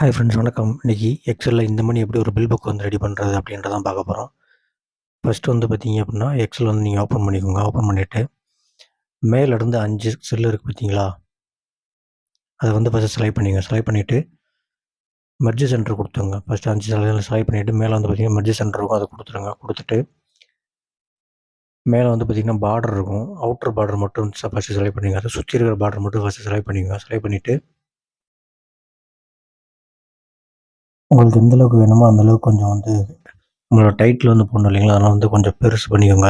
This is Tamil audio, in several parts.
ஹாய் ஃப்ரெண்ட்ஸ் வணக்கம். இன்றைக்கி எக்ஸலில் இந்த மணி எப்படி ஒரு பில் புக் வந்து ரெடி பண்ணுறது அப்படின்றதான் பார்க்க போகிறோம் ஃபஸ்ட்டு வந்து பார்த்தீங்க அப்படின்னா எக்ஸல் வந்து நீங்கள் ஓப்பன் பண்ணிக்கோங்க. ஓப்பன் பண்ணிவிட்டு மேலேருந்து அஞ்சு செல்லு இருக்குது பார்த்தீங்களா? அதை வந்து ஃபஸ்ட்டு செலக்ட் பண்ணிங்க செலக்ட் பண்ணிவிட்டு மர்ஜி சென்டர் கொடுத்துருங்க. ஃபஸ்ட்டு அஞ்சு செலவு செலக்ட் பண்ணிவிட்டு மேலே வந்து பார்த்தீங்கன்னா மர்ஜி சென்டர் இருக்கும். அதை கொடுத்துருங்க. கொடுத்துட்டு மேலே வந்து பார்த்திங்கன்னா பார்டர் இருக்கும். அவுட்டர் பார்டர் மட்டும் ஃபஸ்ட்டு செலக்ட் பண்ணிங்க அதை சுற்றி இருக்கிற பார்டர் மட்டும் ஃபஸ்ட்டு செலக்ட் பண்ணிங்க செலக்ட் பண்ணிவிட்டு உங்களுக்கு எந்த அளவுக்கு வேணுமோ அந்தளவுக்கு கொஞ்சம் வந்து உங்களோட டைட்டில் வந்து போடணும் இல்லைங்களா? அதனால் வந்து கொஞ்சம் பெருசு பண்ணிக்கோங்க.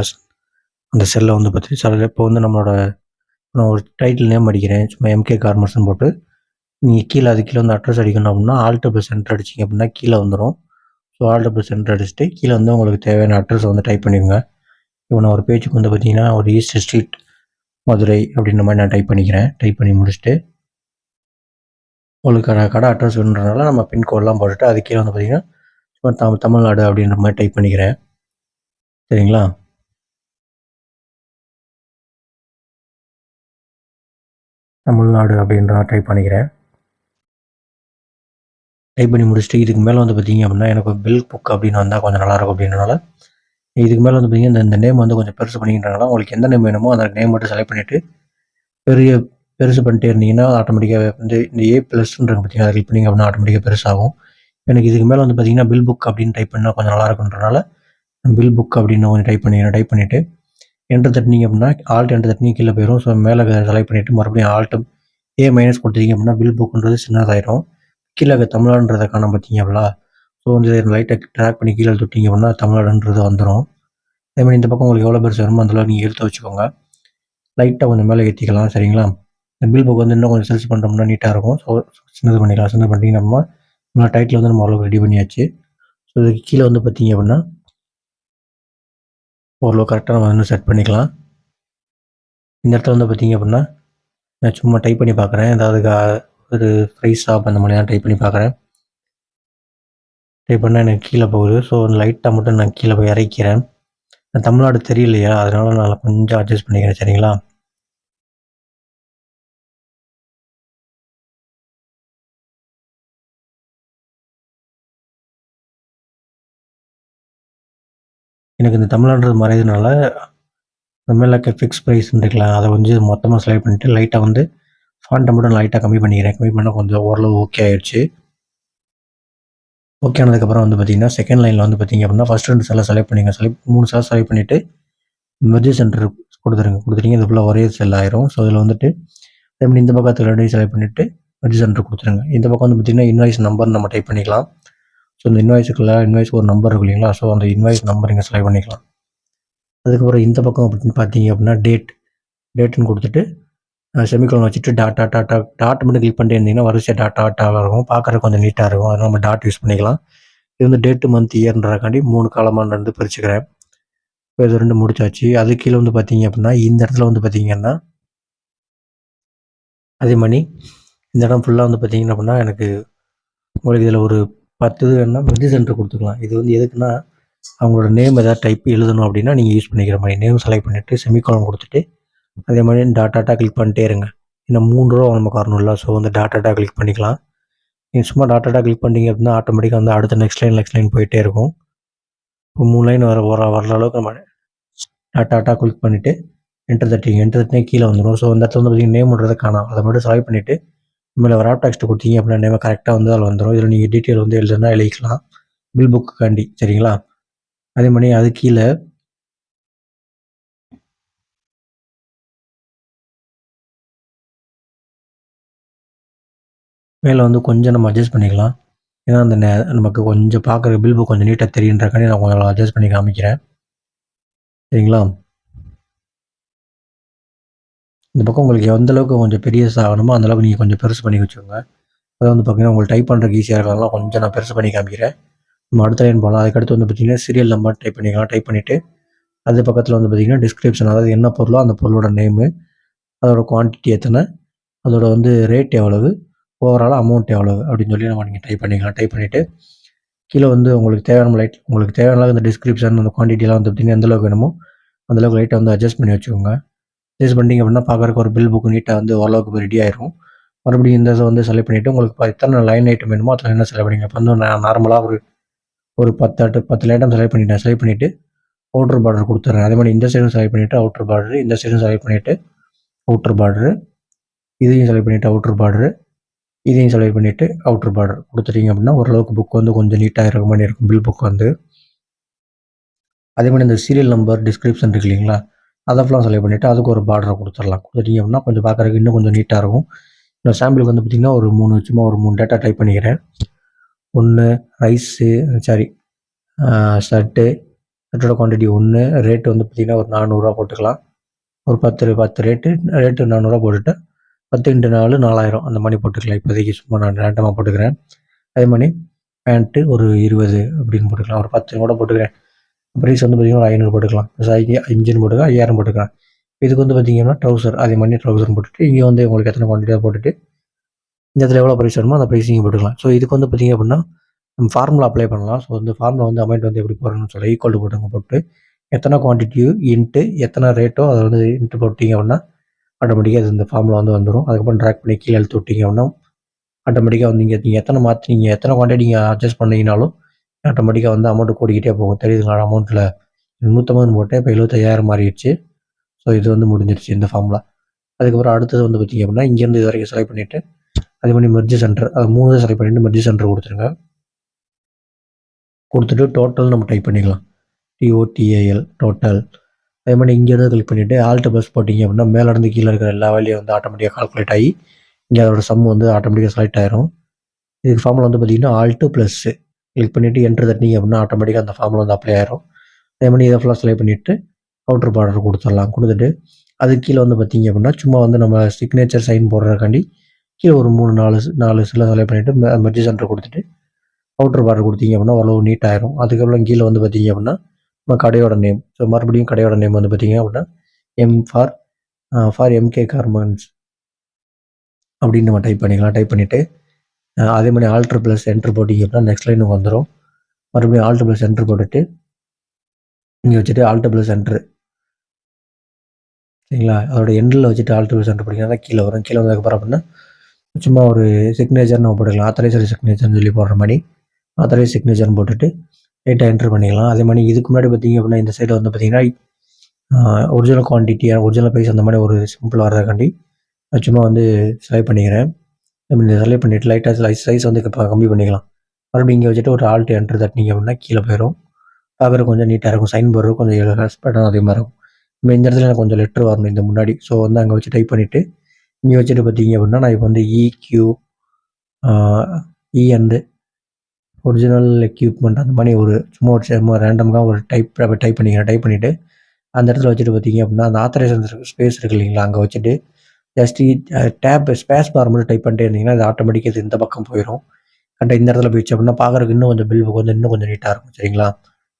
அந்த செல்லை வந்து பற்றி சில இப்போ வந்து நம்மளோட நான் ஒரு டைட்டில் நேம் அடிக்கிறேன். சும்மா எம்கே கார்மர்ஸ்னு போட்டு. நீங்கள் கீழே அது கீழே வந்து அட்ரஸ் அடிக்கணும் அப்படின்னா ஆல்ட்டு ப்ளஸ் சென்டர் அடிச்சிங்க அப்படின்னா கீழே வந்துடும் ஸோ ஆல்ட்டு ப்ளஸ் சென்டர் அடிச்சுட்டு கீழே வந்து உங்களுக்கு தேவையான அட்ரஸ் வந்து டைப் பண்ணிடுங்க. இப்போ நான் ஒரு பேஜுக்கு வந்து பார்த்தீங்கன்னா ஒரு ஈஸ்ட் ஸ்ட்ரீட் மதுரை அப்படின்ற மாதிரி நான் டைப் பண்ணிக்கிறேன். டைப் பண்ணி முடிச்சுட்டு உங்களுக்கு கடை கடை அட்ரஸ் வேணுன்றனால நம்ம பின்கோடெலாம் போட்டுட்டு அது கீழே வந்து பார்த்தீங்கன்னா சும்மா தம் தமிழ்நாடு அப்படின்ற மாதிரி டைப் பண்ணிக்கிறேன். சரிங்களா? தமிழ்நாடு அப்படின்ற டைப் பண்ணிக்கிறேன். டைப் பண்ணி முடிச்சுட்டு இதுக்கு மேலே வந்து பார்த்தீங்க அப்படின்னா எனக்கு பில் புக் அப்படின்னு வந்தால் கொஞ்சம் நல்லாயிருக்கும் அப்படின்றனால இதுக்கு மேலே வந்து பார்த்தீங்கன்னா இந்த நேம் வந்து கொஞ்சம் பெருசு பண்ணிக்கின்றனால உங்களுக்கு எந்த நேம் வேணுமோ அந்த நேம் மட்டும் செலக்ட் பண்ணிவிட்டு பெரிய பெருசு பண்ணிட்டே இருந்தீங்கன்னா ஆட்டோமேட்டிக்காக வந்து இந்த ஏ ப்ளஸ்ன்றாங்க பார்த்தீங்கன்னா அதை கிளிக் பண்ணிங்க அப்படின்னா ஆட்டோமேட்டிக்காக பெருசாகும். எனக்கு இதுக்கு மேலே வந்து பார்த்தீங்கன்னா பில் புக் அப்படின்னு டைப் பண்ணால் கொஞ்சம் நல்லா இருக்குன்றனால பில் புக் அப்படின்னு கொஞ்சம் டைப் பண்ணி டைப் பண்ணிவிட்டு என்ட்ரு தட்டினீங்க அப்படின்னா ஆல்ட் என்ட்ரு தட்டினீங்க கீழே போயிடும் ஸோ மேலே செலக்ட் பண்ணிவிட்டு மறுபடியும் ஆல்ட்டும் ஏ மைனஸ் கொடுத்தீங்க அப்படின்னா பில் புக்குன்றது சின்னதாயிரும். கீழே தமிழ்நாடுன்றதை காண பார்த்தீங்க அப்படின்னா. ஸோ வந்து லைட்டை ட்ராக் பண்ணி கீழே தொட்டிங்க அப்படின்னா தமிழ்நாடுன்றது வந்துடும் அதேமாதிரி இந்த பக்கம் உங்களுக்கு எவ்வளோ பெருசு வருமோ அந்தளவு நீங்கள் எடுத்து வச்சுக்கோங்க. லைட்டாக கொஞ்சம் மேலே ஏற்றிக்கலாம் சரிங்களா? பில் புக் வந்து இன்னும் கொஞ்சம் செல்ஸ் பண்ணுறோம்னா நீட்டாக இருக்கும். ஸோ சின்னது பண்ணிக்கலாம். சின்னது பண்ணிட்டீங்கன்னா நம்ம டைட்டில் வந்து நம்ம ஓரளவுக்கு ரெடி பண்ணியாச்சு. ஸோ இதுக்கு கீழே வந்து பார்த்தீங்க அப்படின்னா ஓரளவு கரெக்டாக நம்ம இன்னும் செட் பண்ணிக்கலாம். இந்த இடத்துல வந்து பார்த்தீங்க அப்படின்னா நான் சும்மா டைப் பண்ணி பார்க்குறேன். ஏதாவது ஒரு ஃப்ரை ஷாப் அந்த மாதிரிலாம் டைப் பண்ணி பார்க்குறேன். டைப் பண்ணால் எனக்கு கீழே போகுது. ஸோ லைட்டாக மட்டும் நான் கீழே போய் இறக்கிறேன் தமிழ்நாடு தெரியலையா? அதனால நான் கொஞ்சம் அட்ஜஸ்ட் பண்ணிக்கிறேன். சரிங்களா? எனக்கு இந்த தமிழ்நாடு மறையதுனால இந்த மேலே ஃபிக்ஸ் ப்ரைஸ்ன்னு இருக்கலாம் அதை வந்து மொத்தமாக செலக்ட் பண்ணிவிட்டு லைட்டாக வந்து ஃபாண்ட்டை மட்டும் லைட்டாக கம்மி பண்ணிக்கிறேன். கம்மி பண்ணால் கொஞ்சம் ஓரளவு ஓகே ஆயிடுச்சு ஓகே ஆனதுக்கப்புறம் வந்து பார்த்தீங்கன்னா செகண்ட் லைனில் வந்து பார்த்தீங்க அப்படின்னா ஃபஸ்ட் ரெண்டு செல்லை செலக்ட் பண்ணிங்க செலக்ட் மூணு செல் செலக்ட் பண்ணிவிட்டு மெர்ஜி சென்டர் கொடுத்துருங்க. கொடுத்துருங்க இது ஃபுல்லாக ஒரே செல் ஆயிரும். ஸோ இதில் வந்துட்டு அதே இந்த பக்கத்தில் ரெண்டையும் செலக்ட் பண்ணிவிட்டு மெர்ஜி சென்டர் கொடுத்துருங்க. இந்த பக்கம் வந்து பார்த்திங்கன்னா இன்வாய்ஸ் நம்பர் நம்ம டைப் பண்ணிக்கலாம். ஸோ இந்த இன்வாய்ஸுக்குள்ள இன்வாய்ஸ் ஒரு நம்பர் இருக்கு இல்லைங்களா? ஸோ அந்த இன்வாய்ஸ் நம்பர் இங்கே செலக்ட் பண்ணிக்கலாம். அதுக்கப்புறம் இந்த பக்கம் அப்படின்னு பார்த்தீங்க அப்படின்னா டேட் டேட்டுன்னு கொடுத்துட்டு செமிக்கோலன் வச்சுட்டு டாட்டா டாட்டா டாட் மட்டும் கிளிக் பண்ணிட்டு இருந்தீங்கன்னா வரிசையாக டாட்டா டாட்டாக இருக்கும். பார்க்குறதுக்கு கொஞ்சம் நீட்டாக இருக்கும். அதனால் நம்ம டாட் யூஸ் பண்ணிக்கலாம். இது வந்து டேட்டு மந்த் இயர்ன்றக்காண்டி மூணு காலமாக இருந்து பிரிச்சுக்கிறேன். இப்போ இது ரெண்டு முடிச்சாச்சு. அது கீழே வந்து பார்த்தீங்க அப்படின்னா இந்த இடத்துல வந்து பார்த்தீங்கன்னா அதே மாதிரி இந்த இடம் ஃபுல்லாக வந்து பார்த்தீங்கன்னா அப்படின்னா எனக்கு உங்களுக்கு இதில் ஒரு பத்து இது வேணால் மெர்ஜி சென்டர் கொடுத்துக்கலாம். இது வந்து எதுக்குன்னா அவங்களோட நேம் எதாவது டைப் எழுதணும் அப்படின்னா நீங்கள் யூஸ் பண்ணிக்கிற மாதிரி. நேம் செலக்ட் பண்ணிவிட்டு செமிகாலம் கொடுத்துட்டு அதே மாதிரி டாட்டாட்டா கிளிக் பண்ணிட்டே இருங்க. இன்னும் மூணு ரூபா நமக்கு வரணும்ல ஸோ வந்து டாட்டாட்டா கிளிக் பண்ணிக்கலாம். நீங்கள் சும்மா டாட்டாட்டா கிளிக் பண்ணிங்க அப்படின்னா ஆட்டோமேட்டிக்காக வந்து அடுத்த நெக்ஸ்ட் லைன் நெக்ஸ்ட் லைன் போயிட்டே இருக்கும். இப்போ மூணு லைன் வர வர வர அளவுக்கு நம்ம டாட்டாட்டா கிளிக் பண்ணிவிட்டு என்டர் தட்டிங்க. என்டர் தட்டினே கீழே வந்துடும் ஸோ அந்த இடத்துல வந்து பார்த்தீங்கன்னா நேம்ன்றதை காணும். அதை மட்டும் செலக்ட் பண்ணிவிட்டு மேலே ராப் டெக்ஸ்ட் கொடுத்தீங்க அப்படின்னா நேம் கரெக்டாக வந்து அதில் வந்துடும் இதில் நீங்கள் டீட்டெயில் வந்து எழுதுனா எழுதிக்கலாம். பில் புக்குக்காண்டி சரிங்களா? அதே மாதிரி அது கீழே மேலே வந்து கொஞ்சம் நம்ம அட்ஜஸ்ட் பண்ணிக்கலாம். ஏன்னா அந்த நமக்கு கொஞ்சம் பார்க்குற பில் புக் கொஞ்சம் நீட்டாக தெரியுன்றக்காண்டி நான் கொஞ்சம் அட்ஜஸ்ட் பண்ணி காமிக்கிறேன். சரிங்களா? இந்த பக்கம் உங்களுக்கு எந்த அளவுக்கு கொஞ்சம் பெரிய ஆகணுமோ அந்தளவுக்கு நீங்கள் கொஞ்சம் பெருசு பண்ணி வச்சுக்கோங்க. அதை வந்து பார்த்தீங்கன்னா உங்களுக்கு டைப் பண்ணுறதுக்கு ஈஸியாக இருக்கலாம் கொஞ்சம் நான் பெருசு பண்ணி காமிக்கிறேன். நம்ம அடுத்த லைன் போகலாம் அதுக்கடுத்து வந்து பார்த்தீங்கன்னா சீரியல் நம்பர் டைப் பண்ணிக்கலாம். டைப் பண்ணிவிட்டு அது பக்கத்தில் வந்து பார்த்தீங்கன்னா டிஸ்கிரிப்ஷன் அதாவது என்ன பொருளோ அந்த பொருளோட நேமு அதோட குவான்டிட்டி எத்தனை அதோட வந்து ரேட் எவ்வளவு ஓவரால் அமௌண்ட் எவ்வளவு அப்படின்னு சொல்லி நம்ம நீங்கள் டைப் பண்ணிக்கலாம். டைப் பண்ணிவிட்டு கீழே வந்து உங்களுக்கு தேவையான லைட் உங்களுக்கு தேவையான அந்த டிஸ்கிரிப்ஷன் அந்த குவான்டிட்டிலாம் வந்து பார்த்தீங்கன்னா எந்தளவுக்கு வேணுமோ அந்தளவுக்கு லைட்டை வந்து அட்ஜஸ்ட் பண்ணி வச்சுக்கோங்க. ரிலீஸ் பண்ணிட்டீங்க அப்படின்னா பார்க்குறக்கு ஒரு பில் புக் நீட்டாக வந்து ஓரளவுக்கு ரெடி ஆயிரும். மறுபடியும் இந்த இதை வந்து செலக்ட் பண்ணிவிட்டு உங்களுக்கு எத்தனை லைன் ஐட்டம் வேணுமோ அத்தனை என்ன செலக்ட் பண்ணிங்க இப்போ வந்து நான் நார்மலாக ஒரு ஒரு பத்து அட்டு பத்து ஐட்டம் செலக்ட் பண்ணிட்டேன். செலக்ட் பண்ணிவிட்டு அவுட்ரு பார்டர் கொடுத்துட்றேன் அதே மாதிரி இந்த சைடும் செலக்ட் பண்ணிவிட்டு அவுட்ரு பார்டரு இந்த சைடும் செலக்ட் பண்ணிவிட்டு அவுட்ரு பார்டரு இதையும் செலக்ட் பண்ணிவிட்டு அவுட்ரு பார்டரு இதையும் செலக்ட் பண்ணிவிட்டு அவுட்ரு பார்டர் கொடுத்துட்டீங்க அப்படின்னா ஓரளவுக்கு புக் வந்து கொஞ்சம் நீட்டாக இருக்க மாதிரி இருக்கும். பில் புக் வந்து. அதே மாதிரி இந்த சீரியல் நம்பர் டிஸ்கிரிப்ஷன் இருக்கு இல்லைங்களா? அதை ஃபுல்லாக செலக்ட் பண்ணிவிட்டு அதுக்கு ஒரு பார்டரை கொடுத்துடலாம். கொடுத்துட்டீங்க அப்படின்னா கொஞ்சம் பார்க்குறதுக்கு இன்னும் கொஞ்சம் நீட்டாக இருக்கும். இந்த சாம்பிளுக்கு வந்து பார்த்திங்கன்னா ஒரு மூணு சும்மா ஒரு மூணு டேட்டா டைப் பண்ணிக்கிறேன். ஒன்று ரைஸு சாரி ஷர்ட்டு ஷர்ட்டோட குவான்டிட்டி ஒன்று ரேட்டு வந்து பார்த்திங்கன்னா ஒரு நானூறுரூவா போட்டுக்கலாம். ஒரு பத்து பத்து ரேட்டு ரேட்டு நானூறுரூவா போட்டுட்டு பத்து இன்ட்டு நாலு நாலாயிரம் அந்த மாதிரி போட்டுக்கலாம். இப்போதைக்கு சும்மா நான் ரேண்டமாக போட்டுக்கிறேன். அதே மாதிரி பேண்ட்டு ஒரு இருபது அப்படின்னு போட்டுக்கலாம். ஒரு பத்து கூட போட்டுக்கிறேன். ப்ரைஸ் வந்து பார்த்திங்கன்னா ஒரு ஐநூறு போட்டுக்கலாம். சாய்க்கு இன்ஜின் போட்டுக்கலாம் ஐயாயிரம் போட்டுக்கலாம். இதுக்கு வந்து பார்த்திங்கன்னா ட்ரௌசர் அதே மாதிரி ட்ரௌசர் போட்டுட்டு இங்கே வந்து உங்களுக்கு எத்தனை குவான்டிட்டியாக போட்டுட்டு இந்த இடத்துல எவ்வளோ ப்ரைஸ் வருமோ அந்த ப்ரைஸ் நீங்கள் போட்டுக்கலாம். ஸோ இதுக்கு வந்து பார்த்திங்க அப்படின்னா நம்ம ஃபார்முலா அப்ளை பண்ணலாம். ஸோ இந்த ஃபார்முலா வந்து அமௌண்ட் வந்து எப்படி போடணும்னு சொல்லி ஈக்குவல் போட்டுங்க. போட்டு எத்தனை குவான்டிட்டியோ இன்ட்டு எத்தனை ரேட்டோ அதை வந்து இன்ட்டு போட்டிங்க அப்படின்னா ஆட்டோமேட்டிக்காக அது இந்த ஃபார்முலா வந்து வந்துடும் அதுக்கப்புறம் ட்ராக் பண்ணி கீழே எழுத்து விட்டிங்க அப்படின்னா ஆட்டோமேட்டிக்காக வந்து நீங்கள் நீங்கள் எத்தனை மாற்றி நீங்கள் எத்தனை குவான்டிட்டி நீங்கள் அட்ஜஸ்ட் பண்ணீங்கனாலும் ஆட்டோமேட்டிக்காக வந்து அமௌண்ட் கூடிக்கிட்டே போகும். தெரியுதுங்களா அமௌண்ட்டில் நூற்றம்பதுன்னு போட்டேன் இப்போ எழுபத்தையாயிரம் மாறிடுச்சு. ஸோ இது வந்து முடிஞ்சிருச்சு இந்த ஃபார்மில் அதுக்கப்புறம் அடுத்தது வந்து பார்த்திங்க அப்படின்னா இங்கேருந்து இது வரைக்கும் செலக்ட் பண்ணிவிட்டு அதே மாதிரி மெர்ஜி சென்டர் அது மூணு செலக்ட் பண்ணிவிட்டு மெர்ஜி சென்டர் கொடுத்துருங்க. கொடுத்துட்டு டோட்டல் நம்ம டைப் பண்ணிக்கலாம். டிஓடிஏஎல் டோட்டல் அதே மாதிரி இங்கேருந்து கிளிக் பண்ணிவிட்டு ஆல்ட் பஸ் போட்டிங்க அப்படின்னா மேலேருந்து கீழே இருக்கிற எல்லா வேலையும் வந்து ஆட்டோமேட்டிக்காக கால்குலேட் ஆகி இங்கே அதோட சம் வந்து ஆட்டோமேட்டிக்காக செலக்ட் ஆயிரும். இதுக்கு ஃபார்மில் வந்து பார்த்திங்கன்னா ஆல்ட்டு ப்ளஸ்ஸு கிளிக் பண்ணிவிட்டு என்ட்ரு தட்டினீங்க அப்படின்னா ஆட்டோமேட்டிக்காக அந்த ஃபார்மில் வந்து அப்ளை ஆயிரும். அதே மாதிரி இதை ஃபுல்லாக செலக்ட் பண்ணிவிட்டு அவுட்ரு பார்டர் கொடுத்துடலாம். கொடுத்துட்டு அது கீழே வந்து பார்த்திங்க அப்படின்னா சும்மா வந்து நம்ம சிக்னேச்சர் சைன் போடுறதுக்காண்டி கீழே ஒரு மூணு நாலு நாலு சில செலக்ட் பண்ணிவிட்டு மெர்ஜி சென்டர் கொடுத்துட்டு அவுட்ரு பார்டர் கொடுத்தீங்க அப்படின்னா ஓரளவு நீட் ஆயிரும். அதுக்கப்புறம் கீழே வந்து பார்த்திங்க அப்படின்னா நம்ம கடையோட நேம் ஸோ மறுபடியும் கடையோட நேம் வந்து பார்த்திங்க அப்படின்னா M for for MK garments அப்படின்னு நம்ம டைப் பண்ணிக்கலாம். டைப் பண்ணிவிட்டு அதே மாதிரி ஆல்ட்ரு ப்ளஸ் என்ட்ரு போட்டிங்க அப்படின்னா நெக்ஸ்ட் லைனுக்கு வந்துடும் மறுபடியும் ஆல்ட்ரு ப்ளஸ் என்ட்ரு போட்டுட்டு இங்கே வச்சுட்டு ஆல்ட்ரு ப்ளஸ் என்ட்ரு சரிங்களா? அதோட எண்டில் வச்சுட்டு ஆல்ட்ரு ப்ளஸ் என்ட்ரு போட்டிங்கன்னா தான் கீழே வரும். கீழே வந்ததுக்கப்புறம் அப்படின்னா சும்மா ஒரு சிக்னேச்சர் நம்ம போட்டுக்கலாம். ஆத்தரைசர் சிக்னேச்சர்னு சொல்லி போடுற மாதிரி ஆத்தரைஸ் சிக்னேச்சர்னு போட்டுட்டு ரைட்டாக என்ட்ரு பண்ணிக்கலாம். அதே மாதிரி இதுக்கு முன்னாடி பார்த்தீங்க அப்படின்னா இந்த சைடில் வந்து பார்த்தீங்கன்னா ஒரிஜினல் குவான்டிட்டி ஒரிஜினல் ப்ரைஸ் அந்த மாதிரி ஒரு சிம்பிள் வர்றதுக்காண்டி சும்மா வந்து செலக்ட் பண்ணிக்கிறேன். இந்த செலக்ட் பண்ணிவிட்டு லைட்டாக சைஸ் சைஸ் வந்து இப்போ கம்மி பண்ணிக்கலாம். மறுபடியும் இங்கே வச்சுட்டு ஒரு ஆல்ட் என்ட்ரு தட்டினீங்க அப்படின்னா கீழே போயிடும் பேப்பர் கொஞ்சம் நீட்டாக இருக்கும். சைன் போர்டு கொஞ்சம் ரெஸ்பெக்டாக அதே மாதிரி இருக்கும். இப்போ இந்த இடத்துல எனக்கு கொஞ்சம் லெட்ரு வரணும் இந்த முன்னாடி. ஸோ வந்து அங்கே வச்சு டைப் பண்ணிவிட்டு இங்கே வச்சுட்டு பார்த்தீங்க அப்படின்னா நான் இப்போ வந்து இக்யூ இ அண்டு ஒரிஜினல் எக்யூப்மெண்ட் அந்த மாதிரி ஒரு சும்மா ஒரு சும்மா ரேண்டமாக ஒரு டைப் டைப் பண்ணிக்கிறேன். டைப் பண்ணிவிட்டு அந்த இடத்துல வச்சுட்டு பார்த்தீங்க அப்படின்னா அந்த ஆத்தரைசேஷன் ஸ்பேஸ் இருக்கு இல்லைங்களா? அங்கே வச்சுட்டு ஜஸ்ட் டேப் ஸ்பேஸ் பார் மட்டும் டைப் பண்ணிட்டு இருந்தீங்கன்னா அது ஆட்டோமேட்டிக்காக இது இந்த பக்கம் போயிடும் கரெக்டாக இந்த இடத்துல போயிடுச்சு அப்படின்னா பார்க்குறதுக்கு இன்னும் கொஞ்சம் பில் கொஞ்சம் இன்னும் கொஞ்சம் நீட்டாக இருக்கும் சரிங்களா?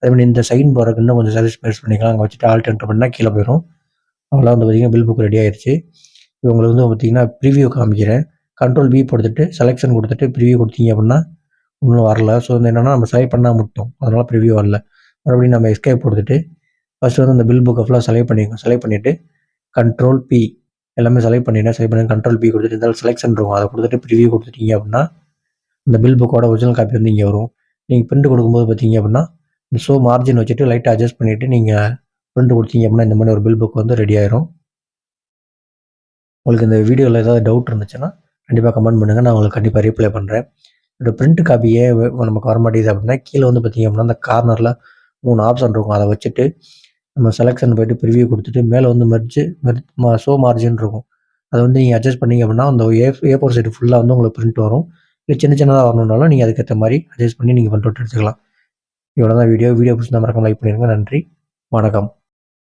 அதே மாதிரி இந்த சைன் போகிறதுக்கு இன்னும் கொஞ்சம் சர்வீஸ் பேஸ் பண்ணிக்கலாம். அங்கே வச்சுட்டு ஆல்ட் என்ட்ரு பண்ணால் கீழே போயிடும் அவ்வளோ வந்து பார்த்திங்கன்னா பில் புக் ரெடி ஆயிடுச்சு இவங்களுக்கு வந்து பார்த்திங்கன்னா ப்ரிவியூ காமிக்கிறேன். கண்ட்ரோல் பி கொடுத்துட்டு செலெக்ஷன் கொடுத்துட்டு ப்ரிவியூ கொடுத்தீங்க அப்படின்னா இன்னும் வரல. ஸோ வந்து என்னென்னா நம்ம செலக்ட் பண்ணால் மட்டும். அதனால் ப்ரிவியூ வரல. மறுபடியும் நம்ம எஸ்கேப் கொடுத்துட்டு ஃபஸ்ட்டு வந்து அந்த பில் புக்கை ஃபுல்லாக செலக்ட் பண்ணிக்கோங்க. செலக்ட் பண்ணிவிட்டு கண்ட்ரோல் பி எல்லாமே செலக்ட் பண்ணிட்டேன். செலக்ட் பண்ணி கண்ட்ரோல் பி கொடுத்துட்டு இருந்தாலும் செலெக்ஷன் இருக்கும் அதை கொடுத்துட்டு ப்ரிவியூ கொடுத்துட்டீங்க அப்படின்னா இந்த பில் புக்கோட ஒரிஜினல் காப்பி வந்து இங்கே வரும். நீங்கள் பிரிண்ட் கொடுக்கும்போது பார்த்தீங்க அப்படின்னா இந்த ஷோ மார்ஜின் வச்சுட்டு லைட்டாக அட்ஜஸ்ட் பண்ணிவிட்டு நீங்கள் பிரிண்ட் கொடுத்தீங்க அப்படின்னா இந்த மாதிரி ஒரு பில் புக் வந்து ரெடி ஆயிரும். உங்களுக்கு இந்த வீடியோவில் ஏதாவது டவுட் இருந்துச்சுன்னா கண்டிப்பாக கமெண்ட் பண்ணுங்கள் நான் உங்களுக்கு கண்டிப்பாக ரீப்ளை பண்ணுறேன் இந்த பிரிண்ட் காப்பியே நமக்கு வர மாட்டேங்குது அப்படின்னா கீழே வந்து பார்த்திங்க அப்படின்னா அந்த கார்னரில் மூணு ஆப்ஷன் இருக்கும். அதை வச்சுட்டு நம்ம செலெக்ஷன் போய்ட்டு ப்ரிவியூ கொடுத்துட்டு மேலே வந்து மர்ஜு ஷோ மார்ஜின் இருக்கும். அதை வந்து நீங்கள் அட்ஜஸ்ட் பண்ணிங்க அப்படின்னா அந்த ஏ ஏ ஃபோர் சைடு ஃபுல்லாக வந்து உங்களுக்கு பிரிண்ட் வரும். இல்லை சின்ன சின்னதாக வரணுன்னாலும் நீங்கள் அதுக்கேற்ற மாதிரி அட்ஜஸ்ட் பண்ணி நீங்கள் பண்ணிட்டு எடுத்துக்கலாம். இவ்வளோ தான் வீடியோ வீடியோ பிடிச்சிருந்தா மறக்காம லைக் பண்ணிடுங்க நன்றி. வணக்கம்.